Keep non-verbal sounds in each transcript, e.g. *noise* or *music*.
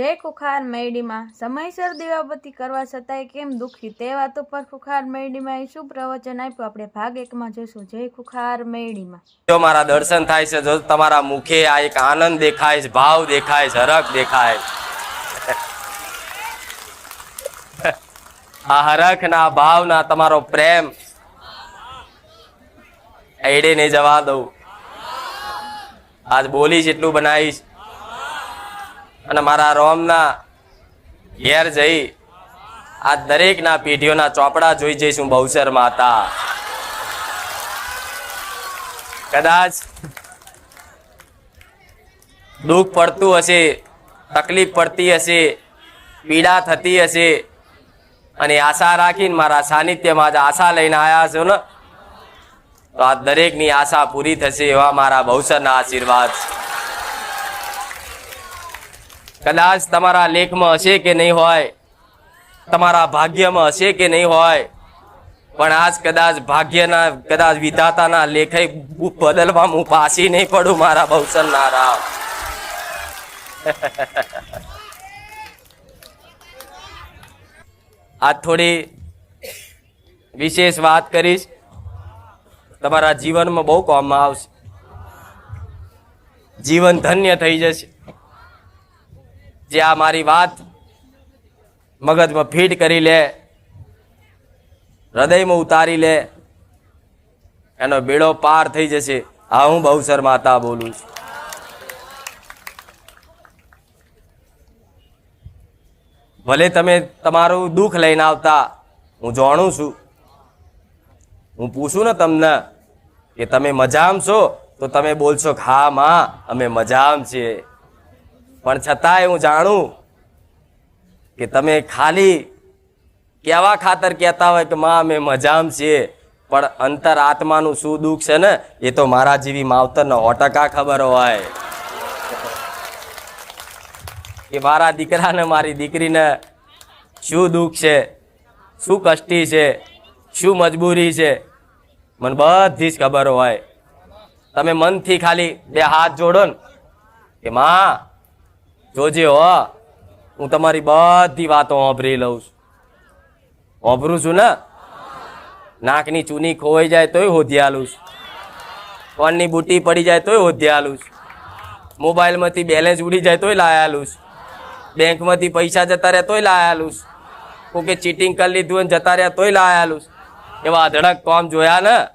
જય કુખાર મૈડીમાં સમયસર દીવાબત્તી કરવા છતાંય કેમ દુઃખી તે વાતો પર કુખાર મૈડીમાં એ શું પ્રવચન આપ્યું? આપણે ભાગ એકમાં જોશું જય કુખાર મેડીમાં જો મારા દર્શન થાય છે, જો તમારા મુખે આ એક આનંદ દેખાય છે, ભાવ દેખાય છે, હરખ દેખાય *laughs* આ હરખ ના ભાવ ના તમારો પ્રેમ. એડે નહીં જવા દઉં. આજ બોલીશ એટલું બનાવીશ અને મારા રોમના ઘેર જઈ આ દરેકના પેઢીઓના ચોપડા જોઈ જઈશ હું બહુસર માતા કદાચ દુઃખ પડતું હશે, તકલીફ પડતી હશે, પીડા થતી હશે, અને આશા રાખીને મારા સાનિધ્યમાં જ આશા લઈને આવ્યા છો ને, તો આ દરેકની આશા પૂરી થશે એવા મારા બહુસરના આશીર્વાદ. કદાચ તમારા લેખમાં હશે કે નહીં હોય, તમારા ભાગ્યમાં હશે કે નહીં હોય, પણ આજ કદાચ ભાગ્યના, કદાચ વિધાતાના લેખે બદલવા હું પાછી નહીં પડું, મારા બહુસન નારા *laughs* આ થોડી વિશેષ વાત કરીશ. તમારા જીવનમાં બહુ કામમાં આવશે. જીવન ધન્ય થઈ જશે. જે આ મારી વાત મગજમાં ફીટ કરી લે, હૃદયમાં ઉતારી લે, એનો બેડો પાર થઈ જશે. હા, હું બહુસર માતા બોલું છું. ભલે તમે તમારું દુઃખ લઈને આવતા, હું જાણું છું. હું પૂછું ને તમને કે તમે મજામ છો? તો તમે બોલશો હા, માં, અમે મજામ છીએ. પણ છતાંય હું જાણું કે તમે ખાલી કેવા ખાતર કહેતા હોય કે, માં અમે મજામ છીએ, પણ અંતર આત્માનું શું દુઃખ છે ને? એ તો મારા જેવી માવતરને ઓટકા ખબર હોય. કે મારા દીકરાને, મારી દીકરીને શું દુઃખ છે? શું કષ્ટી છે? શું મજબૂરી છે? મને બધી જ ખબર હોય. તમે મનથી ખાલી બે હાથ જોડો ને કે, માં જોજે હો. હું તમારી બધી વાતો ઓભરી લઉં છું. ઓભરું છું ને? નાકની ચૂની ખોવાઈ જાય તોય હોધી છું. ફોનની બુટી પડી જાય તોય હોધી છું. મોબાઈલમાંથી બેલેન્સ ઉડી જાય તોય લાયાલું છું. બેંકમાંથી પૈસા જતા રહ્યા તોય લાયાલું છું. કોકે ચીટિંગ કરી લીધું અને જતા રહ્યા તોય લાયાલું છું. એવા અધડક કોમ જોયા ને?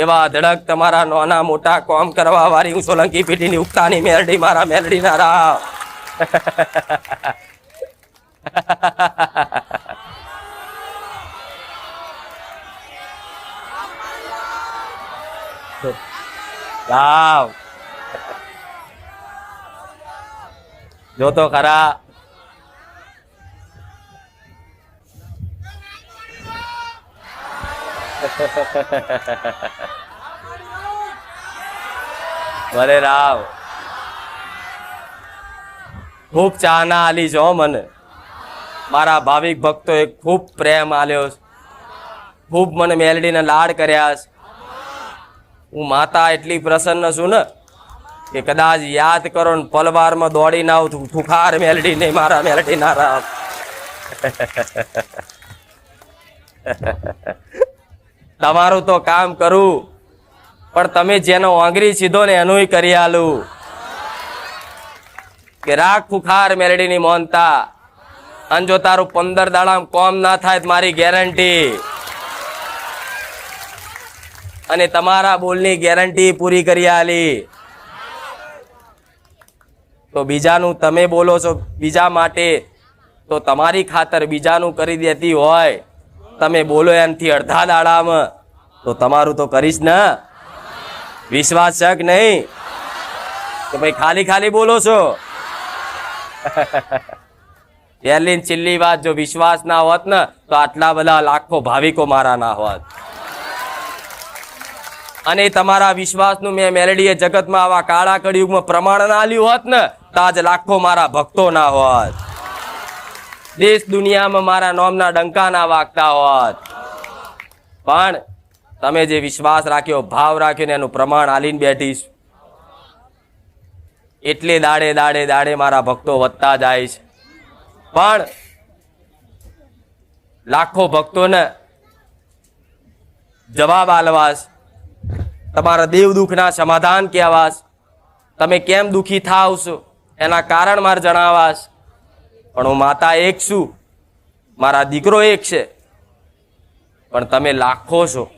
એવા અધડક તમારા નાના મોટા કોમ કરવા વાળી હું સોલંકી પેઢીની ઉગતાની મેરડી, મારા મેરડીના રાવ. રાવ જો તો ખરા ભલે રાવ ખૂબ ચાહના આલી છો મને. મારા ભાવિક ભક્તોએ ખૂબ પ્રેમ આલ્યો ખૂબ મને મેલડીને લાડ કર્યા છે. હું માતા એટલી પ્રસન્ન છું ને કે કદાચ યાદ કરો ને પલવારમાં દોડીને આવું ઠુખાર મેલડી નહીં, મારા મેલડી ના રામ. તમારું તો કામ કરું, પણ તમે જેનો આંગરી સીધો ને એનું કરી આલું. કે રાખ ખુખાર મેલડીની મોનતા. અને જો તારું પંદર દાડામાં કોમ ના થાય મારી ગેરંટી. અને તમારા બોલની ગેરંટી પૂરી કરી આલી. તો બીજાનું તમે બોલો છો બીજા માટે, તો તમારી ખાતર બીજાનું કરી દેતી હોય. તમે બોલો એનાથી અડધા દાડામાં, તો તમારું તો કરીશ ને. વિશ્વાસ છે કે નહીં. તો ભાઈ ખાલી ખાલી બોલો છો. *laughs* પહેલી છેલ્લી વાત જો વિશ્વાસ ના હોત ને, તો આટલા બધા લાખો ભાવિકો મારા ના હોત. અને તમારા વિશ્વાસનું મેં મેલેડીએ જગતમાં આવા કાળા કળિયુગમાં પ્રમાણ ના આલ્યું હોત ને આજ લાખો મારા ભક્તો ના હોત. દેશ દુનિયામાં મારા નોમના ડંકા ના વાગતા હોત. પણ તમે જે વિશ્વાસ રાખ્યો, ભાવ રાખ્યો ને એનું પ્રમાણ આલીને બેઠીશ એટલે દાડે દાડે દાડે મારા ભક્તો વધતા જાય છે. પણ લાખો ભક્તોને જવાબ આલવાસ તમારા દેવ દુઃખના સમાધાન કહેવાસ તમે કેમ દુઃખી થાવ છો? એના કારણ મારે જણાવાશ પણ હું માતા એક છું. મારા દીકરો એક છે. પણ તમે લાખો છો.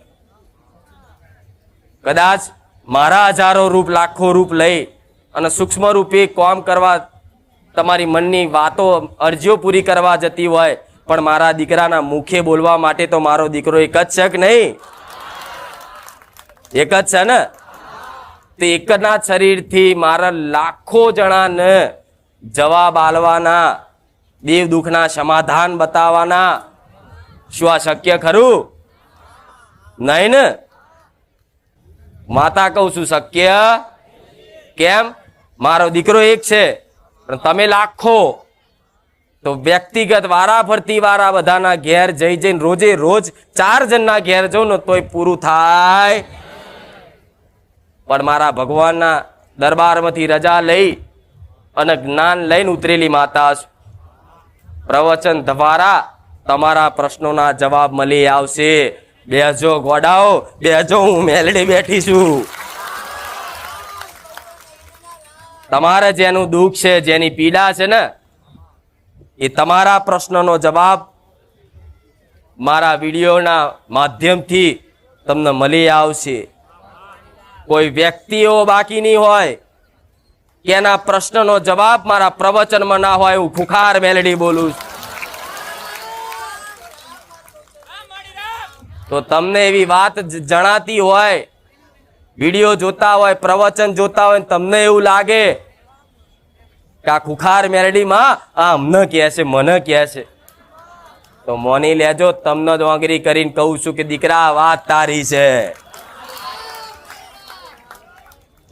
કદાચ મારા હજારો રૂપ લાખો રૂપ લઈ અને સૂક્ષ્મ રૂપે કોમ કરવા તમારી મનની વાતો, અરજીઓ પૂરી કરવા જતી હોય, પણ મારા દીકરાના મુખે બોલવા માટે તો મારો દીકરો એક જ છે કે નહીં? એક જ છે ને? તે એકના શરીરથી મારા લાખો જણાને જવાબ આલવાના, દેવ દુઃખના સમાધાન બતાવવાના. શું આ શક્ય ખરું? નહીં ને? માતા કહું છું, શક્ય? કેમ? મારો દીકરો એક છે, પણ તમે લાખો. તો વ્યક્તિગત વારા ફરતી વારા બધાના ઘેર જઈ જઈને રોજે રોજ ચાર જણના ઘેર જાઉં ને તોય પૂરું થાય. પણ મારા ભગવાનના દરબારમાંથી રજા લઈ અને જ્ઞાન લઈને ઉતરેલી માતા પ્રવચન દ્વારા તમારા પ્રશ્નોના જવાબ મળી આવશે. બેજો ગોડાઓ બેજો હું મેલડી બેઠી છું. તમારે જેનું દુઃખ છે, જેની પીડા છે ને, એ તમારા પ્રશ્નનો જવાબ મારા વિડીયોના માધ્યમથી તમને મળી આવશે. કોઈ વ્યક્તિઓ બાકી નહીં હોય એના પ્રશ્નનો જવાબ મારા પ્રવચનમાં ના હોય હું ખુખાર મેલડી બોલું છું. તો તમને એવી વાત જણાતી હોય વીડિયો જોતા હોય, પ્રવચન જોતા હોય તમને એવું લાગે કે આ ખુખાર મેરડીમાં આ અમને કહે છે, મને કહે છે. તો મોની લેજો, તમને જ વાંગરી કરીને કહું છું કે દીકરા વાત તારી છે.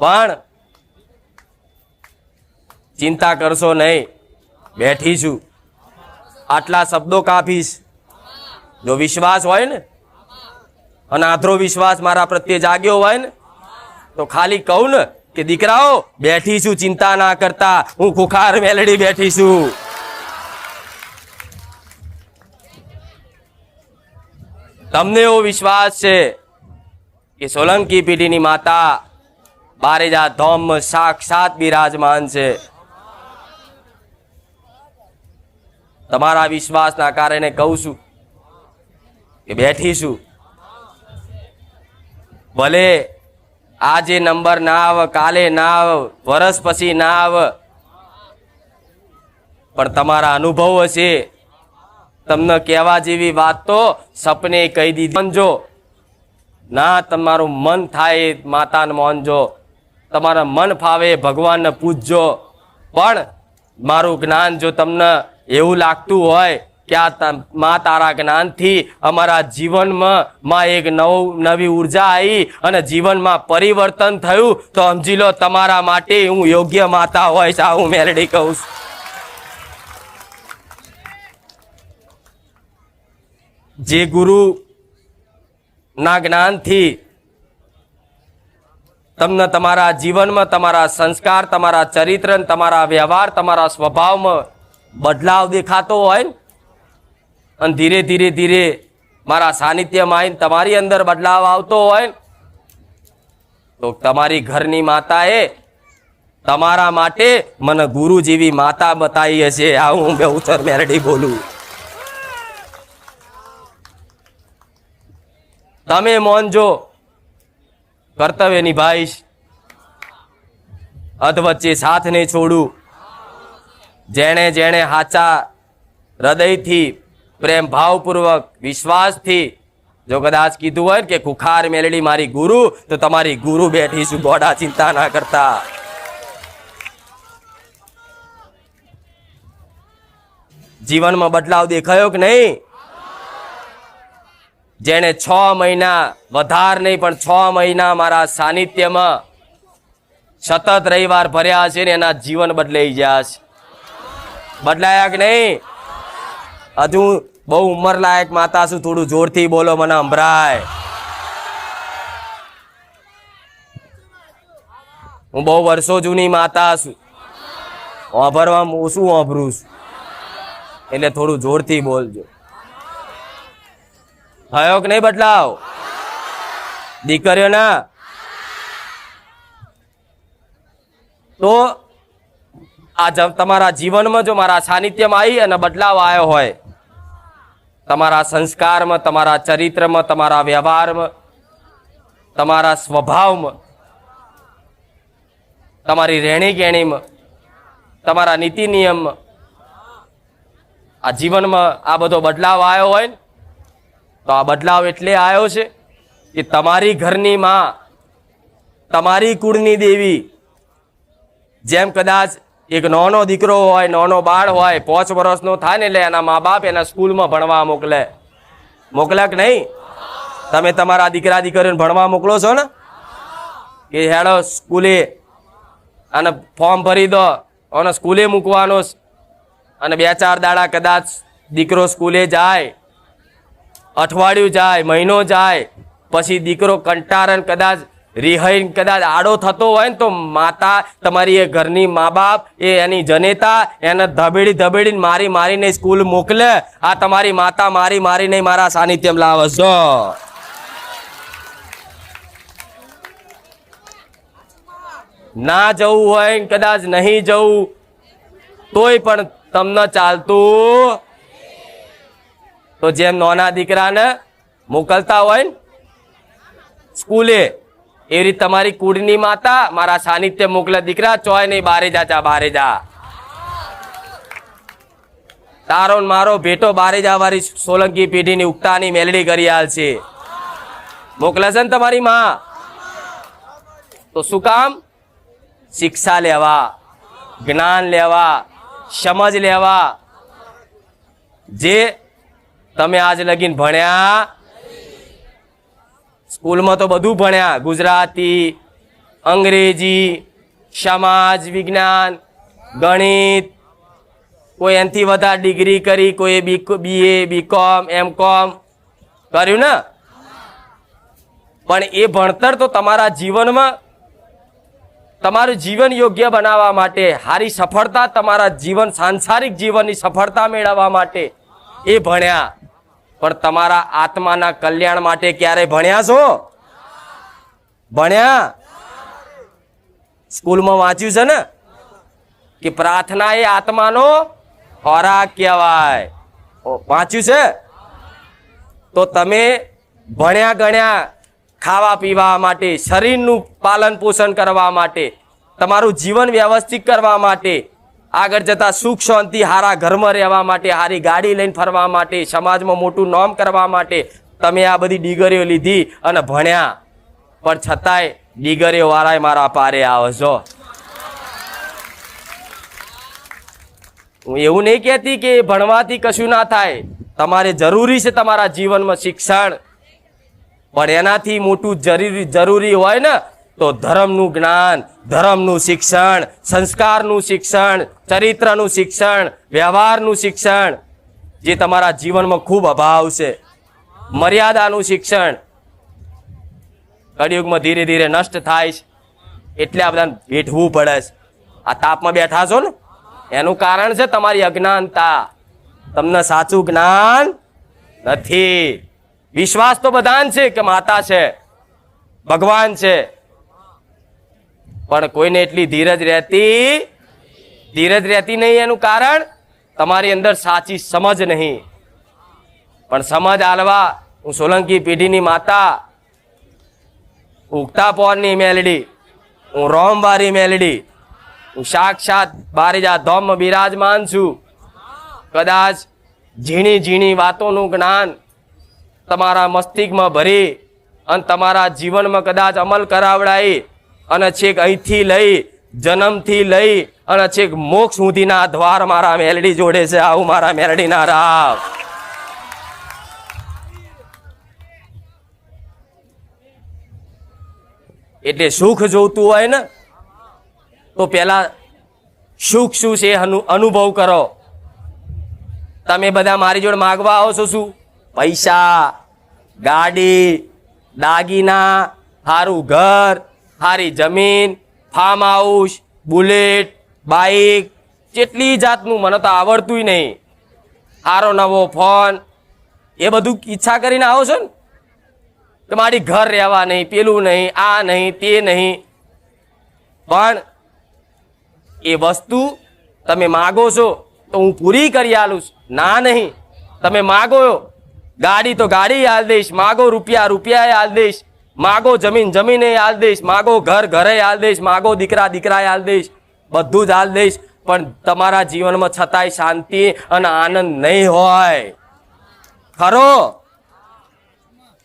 પણ ચિંતા કરશો નહીં, બેઠી છું. આટલા શબ્દો કાપીશ. જો વિશ્વાસ હોય ને, અને આધરો વિશ્વાસ મારા પ્રત્યે જાગ્યો હોય ને તો ખાલી કહું ને કે દીકરાઓ, બેઠી છું, ચિંતા ના કરતા. હું ખુખાર મેલડી બેઠી છું. તમને એવો વિશ્વાસ છે કે સોલંકી પેઢીની માતા બારેજા ધોમ સાક્ષાત બિરાજમાન છે? તમારા વિશ્વાસના કારણે કહું છું કે બેઠી છું. ભલે આજે નંબર ના આવ, કાલે ના આવ, વરસ પછી ના આવ. પણ તમારા અનુભવ હશે તમને કહેવા જેવી વાત તો સપને કહી દીધી. માનજો ના, તમારું મન થાય, માતાને માનજો તમારા મન ફાવે, ભગવાનને પૂજજો. પણ મારું જ્ઞાન જો તમને એવું લાગતું હોય કે આ માં તારા જ્ઞાનથી અમારા જીવનમાં માં એક નવું નવી ઊર્જા આવી અને જીવનમાં પરિવર્તન થયું. તો સમજી લો, તમારા માટે હું યોગ્ય માતા હોય છે હું મેલડી કહું છું. જે ગુરુ ના જ્ઞાનથી તમને તમારા જીવનમાં તમારા સંસ્કાર, તમારા ચરિત્ર તમારા વ્યવહાર, તમારા સ્વભાવમાં બદલાવ દેખાતો હોય ને અને ધીરે ધીરે ધીરે મારા સાનિધ્યમાં આવીને તમારી અંદર બદલાવ આવતો હોય તો તમારી ઘરની માતાએ તમારા માટે મને ગુરુ જેવી માતા બતાવી હશે. આ હું બે ઉત્તર મેરડી બોલું. તમે મોનજો કર્તવ્ય નિભાઈશ અધ વચ્ચે સાથ નહીં છોડું. જેણે જેણે હાચા હૃદયથી પ્રેમ ભાવપૂર્વક, વિશ્વાસથી. જો કદાચ કીધું હોય કે ખુખાર મેલડી મારી ગુરુ, તો તમારી ગુરુ બેઠી છું, ગોડા ચિંતા ના કરતા. જીવનમાં બદલાવ દેખાયો કે નહીં? જેને છ મહિના, વધાર નહીં, પણ છ મહિના મારા સાનિધ્યમાં સતત રવિવાર ભર્યા છે ને એના જીવન બદલાઈ ગયા છે. બદલાયા કે નહીં? હજુ બહુ ઉંમર લાયક માતા છું થોડું જોરથી બોલો મને સંભળાય હું બહુ વર્ષો જૂની માતા છું વાપરવામાં ઓછું વાપરું છું? એટલે થોડું જોરથી બોલજો. થયો કે નહીં બદલાવ? દીકરીઓ ના? તો આ તમારા જીવનમાં જો મારા સાનિધ્યમાં આવી અને બદલાવ આવ્યો હોય તમારા સંસ્કારમાં, તમારા ચરિત્રમાં, તમારા વ્યવહારમાં, તમારા સ્વભાવમાં, તમારી રહેણી કહેણીમાં તમારા નીતિ નિયમમાં, આ જીવનમાં આ બધો બદલાવ આવ્યો હોય ને, તો આ બદલાવ એટલે આવ્યો છે કે તમારી ઘરની માં, તમારી કુળની દેવી, જેમ કદાચ એક નાનો દીકરો હોય, નાનો બાળ હોય, પાંચ વર્ષનો થાય ને એટલે એના મા બાપ એના સ્કૂલમાં ભણવા મોકલે. મોકલે કે નહીં? તમે તમારા દીકરા દીકરીને ભણવા મોકલો છો ને? કે હેડો સ્કૂલે અને ફોર્મ ભરી દો અને સ્કૂલે મૂકવાનો અને બે ચાર દાડા કદાચ દીકરો સ્કૂલે જાય, અઠવાડિયું જાય, મહિનો જાય, પછી દીકરો કંટારણ કદાચ રિહાઈ કદાચ આડો થતો હોય ને તો માતા તમારી એ ઘરની મા બાપ એ એની જનેતા, એને ધબેડી ધબેડીને મારી મારીને સ્કૂલ મોકલે. આ તમારી માતા મારી મારીને મારા સાનિધ્યમ લાવે છો ના જવું હોય કદાચ નહીં જવું, તોય પણ તમને ચાલતું. તો જેમ નોના દીકરાને મોકલતા હોય ને, સ્કૂલે એ રીતે તમારી કુળની માતા મારા સાનિધ્ય મોકલે દીકરા, ચોય નહીં, બારે જા જા, બારે જા. તારો મારો ભેટો બારે જવાની સોલંકી પેઢીની ઉગતાની મેલડી કરી આલ છે. મોકલે છે ને તમારી માં? તો શું કામ? શિક્ષા લેવા, જ્ઞાન લેવા, સમજ લેવા. જે તમે આજ લગીન ભણ્યા સ્કૂલમાં તો બધું ભણ્યા. ગુજરાતી, અંગ્રેજી, સમાજ, વિજ્ઞાન, ગણિત, કોઈ એનથી વધારે ડિગ્રી કરી, કોઈ બીએ બીકોમ એમ કોમ કર્યું ને? પણ એ ભણતર તો તમારા જીવનમાં, તમારું જીવન યોગ્ય બનાવવા માટે સારી સફળતા તમારા જીવન, સાંસારિક જીવનની સફળતા મેળવવા માટે એ ભણ્યા. પણ તમારા આત્માના કલ્યાણ માટે ક્યારે ભણ્યા છો? ભણ્યા? સ્કૂલમાં વાંચ્યું છે ને? કે પ્રાર્થના એ આત્માનો ખોરાક કહેવાય. વાંચ્યું છે? તો તમે ભણ્યા ગણ્યા ખાવા પીવા માટે, શરીરનું પાલન પોષણ કરવા માટે, તમારું જીવન વ્યવસ્થિત કરવા માટે આગળ જતા સુખ, શાંતિ, હારા ઘરમાં રહેવા માટે, હારી ગાડી લઈને ફરવા માટે, સમાજમાં મોટું નામ કરવા માટે તમે આ બધી ડિગરીઓ લીધી અને ભણ્યા. પણ છતાંય ડિગરીઓ વાળાએ મારા પારે આવો છો હું એવું નહીં કહેતી કે ભણવાથી કશું ના થાય. તમારે જરૂરી છે તમારા જીવનમાં શિક્ષણ. પણ એનાથી મોટું જરૂરી જરૂરી હોય ને તો ધર્મનું જ્ઞાન, ધર્મનું શિક્ષણ, સંસ્કારનું શિક્ષણ, ચરિત્રનું શિક્ષણ, વ્યવહારનું શિક્ષણ, જે તમારા જીવનમાં ખૂબ અભાવ છે. મર્યાદાનું શિક્ષણ. કળિયુગમાં ધીરે ધીરે નષ્ટ થાય છે. એટલે આ બધાને વેઠવું પડે છે. આ તાપમાં બેઠા છો ને? એનું કારણ છે તમારી અજ્ઞાનતા. તમને સાચું જ્ઞાન નથી. વિશ્વાસ તો બધાને છે કે માતા છે, ભગવાન છે. પણ કોઈને એટલી ધીરજ રહેતી ધીરજ રહેતી નહીં એનું કારણ તમારી અંદર સાચી સમજ નહીં. પણ સમજ આલવા હું સોલંકી પેઢીની માતા, ઉગતા પોરની મેલડી, હું રોમવારી મેલડી, હું સાક્ષાત બારીજા ધોમ બિરાજમાન છું. કદાચ ઝીણી ઝીણી વાતોનું જ્ઞાન તમારા મસ્તિષ્કમાં ભરી અને તમારા જીવનમાં કદાચ અમલ કરાવડાવી અને છેક અહીંથી લઈ, જન્મથી લઈ, અને છેક મોક્ષ સુધીના દ્વાર મારા મેલડી જોડે છે. આવું મારા મેલડીના રાવ એટલે સુખ જોતું હોય ને, તો પેલા સુખ શું છે અનુભવ કરો. તમે બધા મારી જોડે માગવા આવો છો શું? પૈસા, ગાડી, દાગીના સારું ઘર સારી જમીન ફાર્મ હાઉસ બુલેટ બાઇક જેટલી જાતનું મને તો આવડતું નહીં. સારો નવો ફોન એ બધું ઈચ્છા કરીને આવો છો ને? કે મારી ઘર રહેવા નહીં, પેલું નહીં, આ નહીં, તે નહીં. પણ એ વસ્તુ તમે માગો છો તો હું પૂરી કરી આલું ના નહીં, તમે માગો ગાડી તો ગાડી હાલ દઈશ, માગો રૂપિયા રૂપિયા હાલ દઈશ. માગો જમીન, જમીને હાલ દઈશ. માગો ઘર, ઘરે હાલ દઈશ. માગો દીકરા, દીકરાએ હાલ દઈશ. બધું જ હાલ દઈશ. પણ તમારા જીવનમાં છતાંય શાંતિ અને આનંદ નહીં હોય. ખરો?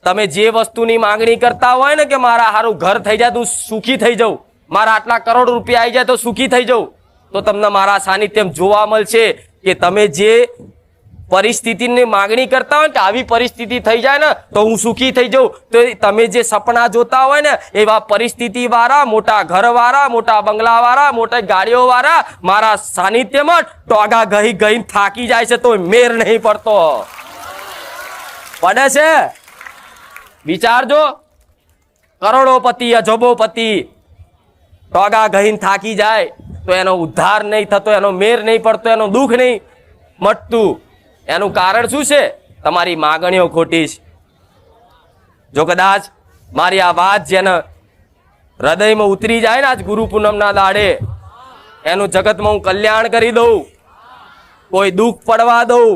તમે જે વસ્તુની માંગણી કરતા હોય ને કે મારા સારું ઘર થઈ જાય, તો સુખી થઈ જાઉં. મારા આટલા કરોડ રૂપિયા આવી જાય તો સુખી થઈ જાઉં. તો તમને મારા સાનિધ્યમ જોવા મળશે કે તમે જે પરિસ્થિતિની માંગણી કરતા હોય ને કે આવી પરિસ્થિતિ થઈ જાય ને તો હું સુખી થઈ જાઉં. તો તમે જે સપના જોતા હોય ને, એવા પરિસ્થિતિ વાળા મોટા ઘર વાળા મોટા બંગલા વાળા મોટા ગાડીઓ વાળા મારા સાનિધ્યમાં ટોગા ગઈ ગઈ થાકી જાય છે તો મેર નહીં પડતો. પડે છે? વિચારજો. કરોડોપતિ, અજબોપતિ ટોગા ગહીન થાકી જાય તો એનો ઉદ્ધાર નહીં થતો, એનો મેર નહીં પડતો, એનો દુઃખ નહીં મટતું. એનું કારણ શું છે? તમારી માગણીઓ ખોટી છે. જો કદાચ મારી આ વાત જેને હૃદયમાં ઉતરી જાય ને આજ ગુરુ પૂનમના દાડે, એનું જગતમાં હું કલ્યાણ કરી દઉં, કોઈ દુઃખ પડવા દઉં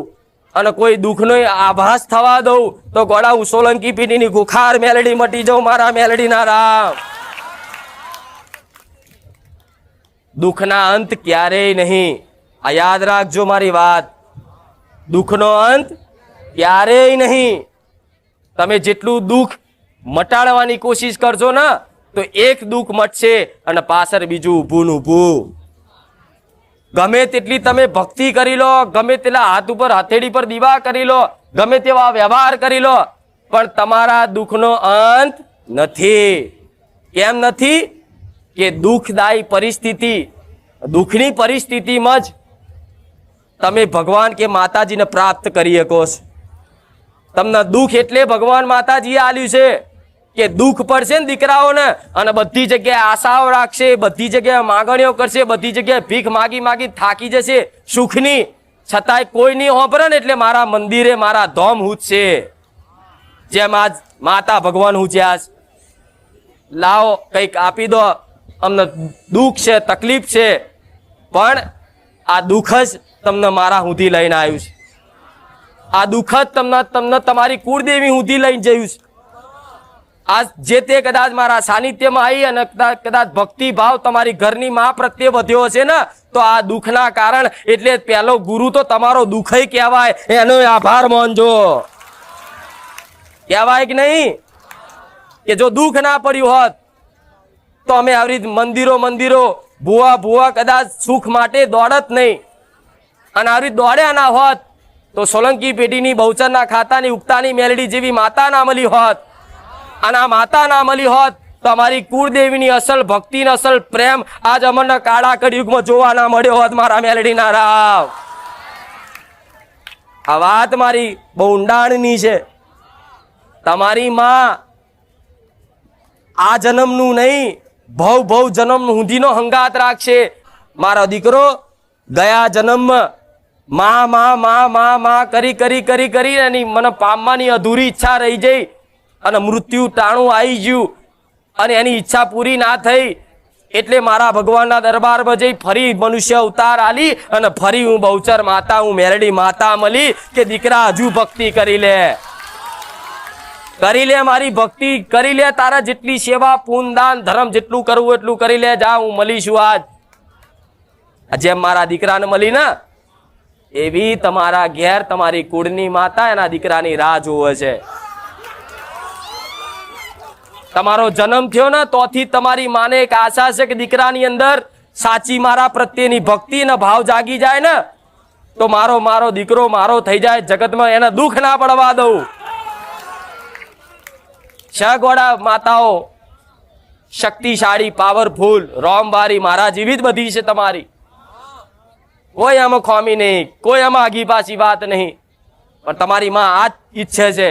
અને કોઈ દુઃખનો આભાસ થવા દઉં, તો ગોળા સોલંકી પીઢીની ગુખાર મેલડી મટી જાઉં મારા મેલડીના રામ. દુઃખના અંત ક્યારેય નહીં. આ યાદ રાખજો મારી વાત. દુઃખનો અંત ક્યારેય નહીં. તમે જેટલું દુઃખ મટાડવાની કોશિશ કરજો ને, તો એક દુઃખ મટશે અને પાછળ બીજું ઊભું ને ઊભું. ગમે તેટલી તમે ભક્તિ કરી લો, ગમે તેટલા હાથ ઉપર હથેળી પર દીવા કરી લો, ગમે તેવા વ્યવહાર કરી લો, પણ તમારા દુઃખનો અંત નથી. કેમ નથી? કે દુઃખદાયી પરિસ્થિતિ, દુઃખની પરિસ્થિતિમાં જ તમે ભગવાન કે માતાજીને પ્રાપ્ત કરી શકો છો. તમને દુઃખ એટલે ભગવાન માતાજીએ આલ્યું છે કે દુઃખ પડશે ને દીકરાઓને અને બધી જગ્યાએ આશાઓ રાખશે, બધી જગ્યાએ માગણીઓ કરશે, બધી જગ્યાએ ભીખ માગી માગી થાકી જશે, સુખની. છતાંય કોઈ નહીં હોંભરે ને એટલે મારા મંદિરે મારા ધોમ છે જેમ આજ માતા ભગવાન હુંચ્યા. લાવો, કંઈક આપી દો. અમને દુઃખ છે, તકલીફ છે. પણ આ દુઃખ જ તમને મારા સુધી લઈને આવ્યું છે. આ દુઃખ જ તમને તમને તમારી કુળદેવી હુંથી લઈને જયું છે. આ જે તે કદાચ મારા સાનિધ્યમાં આવી અને કદાચ કદાચ ભક્તિ તમારી ઘરની માં પ્રત્યે વધ્યો છે ને, તો આ દુઃખના કારણ એટલે પહેલો ગુરુ તો તમારો દુઃખય કહેવાય. એનો આભાર માનજો. કહેવાય કે નહીં? કે જો દુઃખ ના પડ્યું હોત, તો અમે આવી મંદિરો મંદિરો ભૂવા ભૂવા કદાચ સુખ માટે દોડત નહીં. અને આવી દોડ્યા ના હોત, તો સોલંકી પેઢીની બહુચરના ખાતાની ઉગતાની મેલડી જેવી માતા ના મળી હોત. અને આ માતા ના મળી હોત, તો અમારી કુળદેવીની અસલ ભક્તિની અસલ પ્રેમ આજ અમરના કાળા કળિયુગમાં જોવા ના મળ્યો હોત મારા મેલડીના રાવ આ વાત મારી બહુ ઊંડાણની છે. તમારી માં આ જન્મનું નહીં ભવ ભવ જન્મ હુંધીનો હંગાત રાખશે. મારો દીકરો ગયા જન્મમાં મા મા મા મા મા કરી કરી કરી કરી એની મને પામવાની અધૂરી ઈચ્છા રહી જઈ અને મૃત્યુ ટાણું આવી ગયું અને એની ઈચ્છા પૂરી ના થઈ એટલે મારા ભગવાનના દરબારમાં જઈ ફરી મનુષ્ય અવતાર આલી અને ફરી હું બહુચર માતા, હું મેરડી માતા મળી કે દીકરા હજુ ભક્તિ કરી લે. કરી લે મારી ભક્તિ, કરી લે તારા જેટલી સેવા, પૂન દાન, ધર્મ જેટલું કરવું એટલું કરી લે, જા, હું મળીશું આજ. જેમ મારા દીકરાને મળી ને, એવી તમારા ઘેર તમારી કુળની માતા એના દીકરાની રાહ જોવે છે. તમારો જન્મ થયો ને, તોથી તમારી માને એક આશા છે કે દીકરાની અંદર સાચી મારા પ્રત્યેની ભક્તિ અને ભાવ જાગી જાય ને, તો મારો મારો દીકરો મારો થઈ જાય, જગતમાં એને દુઃખ ના પડવા દઉં. શગવાડા માતાઓ, શક્તિશાળી પાવરફુલ રોમવારી મારા જેવી જ બધી છે તમારી. કોઈ આમાં ખોમી નહીં, કોઈ આમાં આગી પાછી વાત નહીં. પણ તમારી માં આ ઈચ્છે છે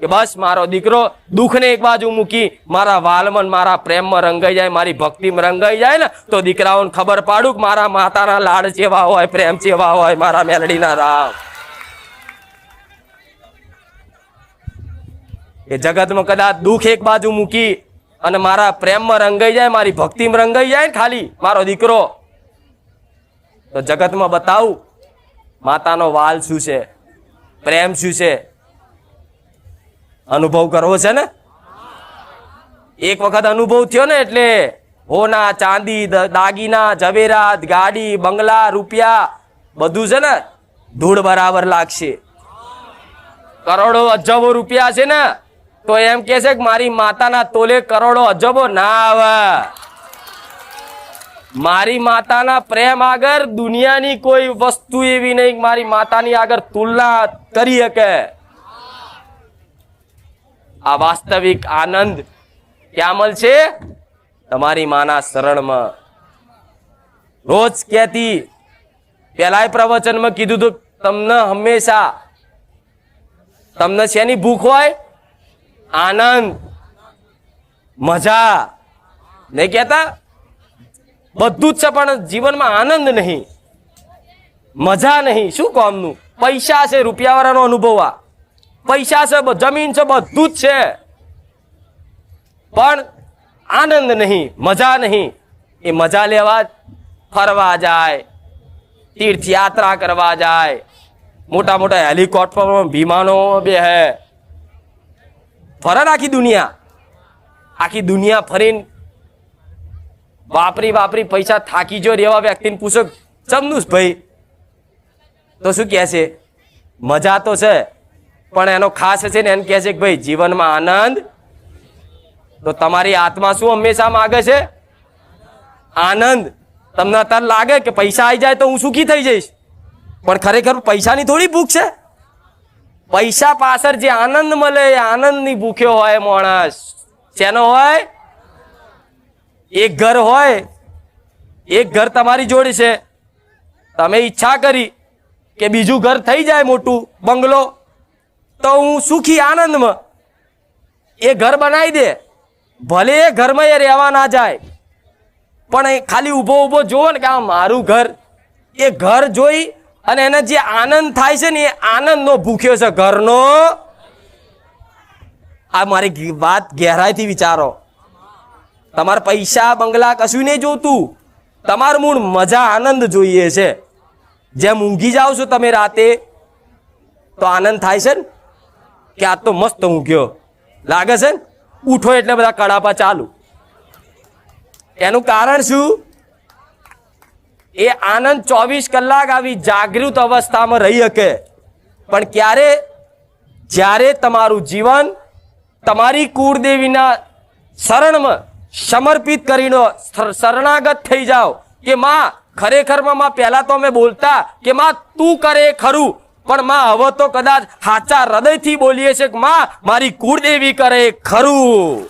કે બસ મારો દીકરો દુઃખને એક બાજુ મૂકી મારા વાલમન મારા પ્રેમમાં રંગાઈ જાય, મારી ભક્તિમાં રંગાઈ જાય ને, તો દીકરાઓને ખબર પાડું કે મારા માતાના લાડ જેવા હોય, પ્રેમ જેવા હોય, મારા મેલડીના રામ. એ જગતમાં કદાચ દુઃખ એક બાજુ મૂકી અને મારા પ્રેમમાં રંગાઈ જાય, મારી ભક્તિમાં રંગાઈ જાય ને ખાલી મારો દીકરો. તો જગતમાં બતાવું, માતાનો વાલ શું છે? પ્રેમ શું છે? અનુભવ કરવો છે ને? એક વખત અનુભવ થયો ને એટલે હોના, ચાંદી દાગીના, ઝવેરાત, ગાડી, બંગલા, રૂપિયા, બધું છે ને ધૂળ બરાબર લાગશે. કરોડો અજબો રૂપિયા છે ને તો એમ કે છે કે મારી માતાના તોલે કરોડો અજબો ના આવે મારી માતાના પ્રેમ આગળ દુનિયાની કોઈ વસ્તુ એવી નહીં મારી માતાની આગળ તુલના કરી શકે. આ વાસ્તવિક આનંદ ક્યાં મળશે? તમારી માના શરણમાં. રોજ કહેતી, પેલાય પ્રવચનમાં કીધું હતું તમને હંમેશા, તમને શેની ભૂખ હોય? આનંદ, મજા. નહીં કહેતા? બધું જ છે, પણ જીવનમાં આનંદ નહીં. મજા નહીં. શું કોમનું? પૈસા છે, રૂપિયાવાળાનો અનુભવ આ. પૈસા છે જમીન છે, બધું જ છે. પણ આનંદ નહીં, મજા નહીં. એ મજા લેવા ફરવા જાય. તીર્થયાત્રા કરવા જાય. મોટા મોટા હેલિકોપ્ટરમાં વિમાનો બે હે ફરે આખી દુનિયા? આખી દુનિયા ફરીને વાપરી વાપરી પૈસા થાકી જો રેવા વ્યક્તિને પૂછો ચમનું ભાઈ? તો શું કહે છે? મજા તો છે, પણ એનો ખાસ છે ને એમ કહે છે કે ભાઈ, જીવનમાં આનંદ તો તમારી આત્મા શું હંમેશા માગે છે? આનંદ. તમને અત્યારે લાગે કે પૈસા આવી જાય તો હું સુખી થઈ જઈશ. પણ ખરેખર પૈસાની થોડી ભૂખ છે? પૈસા પાછળ જે આનંદ મળે એ આનંદની ભૂખ્યો હોય માણસ. શેનો હોય? એક ઘર હોય. એક ઘર તમારી જોડે છે. તમે ઈચ્છા કરી કે બીજું ઘર થઈ જાય મોટું, બંગલો, તો હું સુખી આનંદમાં એ ઘર બનાવી દે. ભલે એ ઘરમાં એ રહેવા ના જાય, પણ ખાલી ઊભો ઊભો જોવો ને કે આ મારું ઘર, એ ઘર જોઈ અને એને જે આનંદ થાય છે ને એ આનંદનો ભૂખ્યો છે ઘરનો. આ મારી વાત ગહેરાઈથી વિચારો. તમારે પૈસા, બંગલા કશું નહીં જોતું. તમારું મૂળ મજા, આનંદ જોઈએ છે. જેમ ઊંઘી જાઓ છો તમે રાતે, તો આનંદ થાય છે ને? કે આ તો મસ્ત ઊંઘ્યો. લાગે છે ને? ઉઠો એટલે બધા કડાપા ચાલુ. એનું કારણ શું? એ આનંદ ચોવીસ કલાક આવી જાગૃત અવસ્થામાં રહી શકે. પણ ક્યારે? જ્યારે તમારું જીવન તમારી કુળદેવીના શરણમાં સમર્પિત કરીને શરણાગત થઈ જાઓ કે માં, ખરેખરમાં માં પહેલાં તો અમે બોલતા કે માં, તું કરે ખરું. પણ માં, હવે તો કદાચ સાચા હૃદયથી બોલીએ છે કે માં, મારી કુળદેવી કરે ખરું.